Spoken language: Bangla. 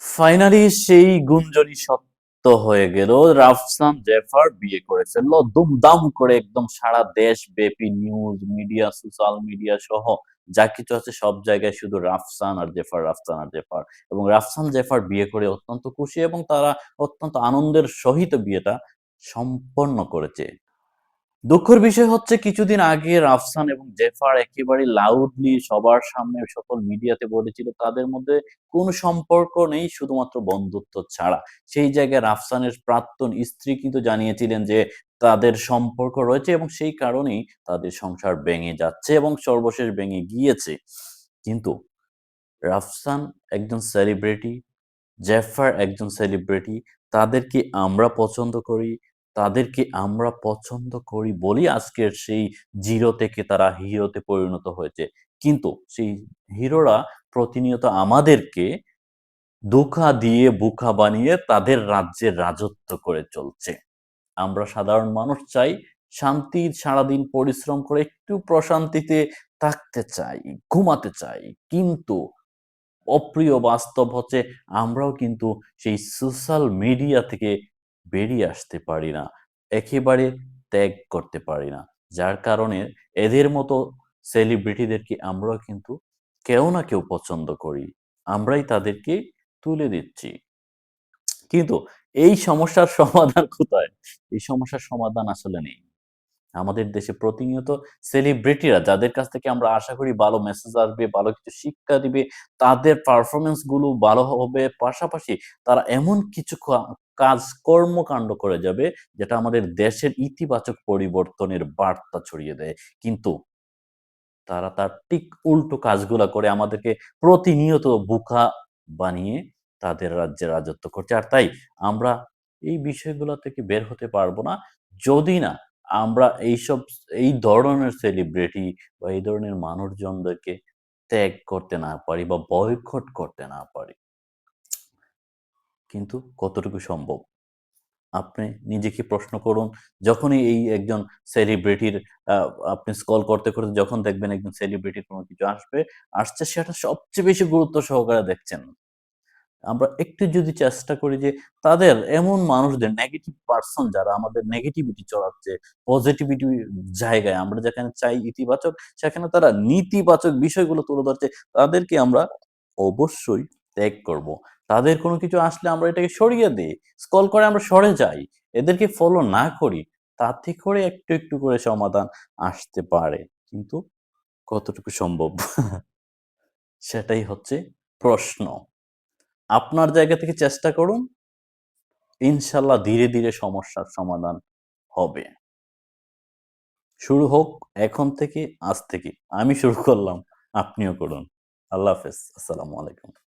ফাইনালি সেই গুঞ্জনই সত্য হয়ে গেল। রাফসান জেফার বিয়ে করে ফেলল। দুমদাম করে একদম সারা দেশ ব্যাপী নিউজ মিডিয়া সোশ্যাল মিডিয়া সহ যা কিছু আছে সব জায়গায় শুধু রাফসান আর জেফার, রাফসান আর জেফার। এবং রাফসান জেফার বিয়ে করে অত্যন্ত খুশি এবং তারা অত্যন্ত আনন্দের সহিত বিয়েটা সম্পন্ন করেছে। দুঃখের বিষয় হচ্ছে কিছুদিন আগে রাফসান এবং জেফার একেবারে লাউডলি সবার সামনে সকল মিডিয়াতে বলেছিল তাদের মধ্যে কোনো সম্পর্ক নেই, শুধুমাত্র বন্ধুত্ব ছাড়া। সেই জায়গায় রাফসানের প্রাক্তন স্ত্রী কিন্তু জানিয়েছিলেন যে তাদের সম্পর্ক রয়েছে এবং সেই কারণেই তাদের সংসার ভেঙে যাচ্ছে এবং সর্বশেষ ভেঙে গিয়েছে। কিন্তু রাফসান একজন সেলিব্রিটি জেফার একজন সেলিব্রিটি তাদেরকে আমরা পছন্দ করি? তাদেরকে আমরা পছন্দ করি বলি আজকের সেই জিরো থেকে তারা হিরোতে পরিণত হয়েছে। কিন্তু সেই হিরোরা প্রতিনিয়ত আমাদেরকে ধোঁকা দিয়ে, বোকা বানিয়ে তাদের রাজ্যের রাজত্ব করে চলছে। আমরা সাধারণ মানুষ চাই শান্তির সারাদিন পরিশ্রম করে একটু প্রশান্তিতে থাকতে চাই, ঘুমাতে চাই। কিন্তু অপ্রিয় বাস্তব হচ্ছে আমরাও কিন্তু সেই সোশ্যাল মিডিয়া থেকে বেরিয়ে আসতে পারি না, একেবারে ত্যাগ করতে পারি না। যার কারণে এদের মতো সেলিব্রিটিদেরকে আমরা কিন্তু কেউ না কেউ পছন্দ করি। আমরাই তাদেরকে তুলে দিচ্ছি। কিন্তু এই সমস্যার সমাধান কোথায়? এই সমস্যার সমাধান আসলে নেই। আমাদের দেশে প্রতিনিয়ত সেলিব্রিটিরা যাদের কাছ থেকে আমরা আশা করি ভালো মেসেজ আসবে, ভালো কিছু শিক্ষা দিবে, তাদের পারফরমেন্সগুলো ভালো হবে। পাশাপাশি তারা এমন কিছু কাজ, কর্মকাণ্ড করে যাবে, যেটা আমাদের দেশের ইতিবাচক পরিবর্তনের বার্তা ছড়িয়ে দেয়। কিন্তু তারা তার ঠিক উল্টো কাজগুলা করে আমাদেরকে প্রতিনিয়ত বুকা বানিয়ে তাদের রাজ্যে রাজত্ব করছে। আর তাই আমরা এই বিষয়গুলো থেকে বের হতে পারব না। যদি না আমরা এইসব, এই ধরনের সেলিব্রিটি বা এই ধরনের মানুষজনদেরকে ত্যাগ করতে না পারি বা বয়কট করতে না পারি। কিন্তু কতটুকু সম্ভব? আপনি নিজেকে প্রশ্ন করুন, যখনই এই একজন সেলিব্রিটির আপনি স্কল করতে করতে যখন দেখবেন একজন সেলিব্রিটির কোনো কিছু আসবে, আসছে সেটা সবচেয়ে বেশি গুরুত্ব সহকারে দেখছেন। আমরা একটু যদি চেষ্টা করি যে তাদের এমন মানুষদের নেগেটিভ পার্সন যারা আমাদের নেগেটিভিটি চড়াচ্ছে পজিটিভিটি জায়গায় আমরা যেখানে চাই ইতিবাচক, সেখানে তারা নেতিবাচক বিষয়গুলো তুলে ধরছে, তাদেরকে আমরা অবশ্যই ত্যাগ করব। তাদের কোনো কিছু আসলে আমরা এটাকে সরিয়ে দিই স্কল করে আমরা সরে যাই, এদেরকে ফলো না করি, তাতে করে একটু একটু করে সমাধান আসতে পারে। কিন্তু কতটুকু সম্ভব? সেটাই হচ্ছে প্রশ্ন। আপনার জায়গা থেকে চেষ্টা করুন, ইনশাল্লাহ ধীরে ধীরে সমস্যার সমাধান হবে। শুরু হোক এখন থেকে, আজ থেকে। আমি শুরু করলাম, আপনিও করুন। আল্লাহ হাফেজ। আসসালামু আলাইকুম।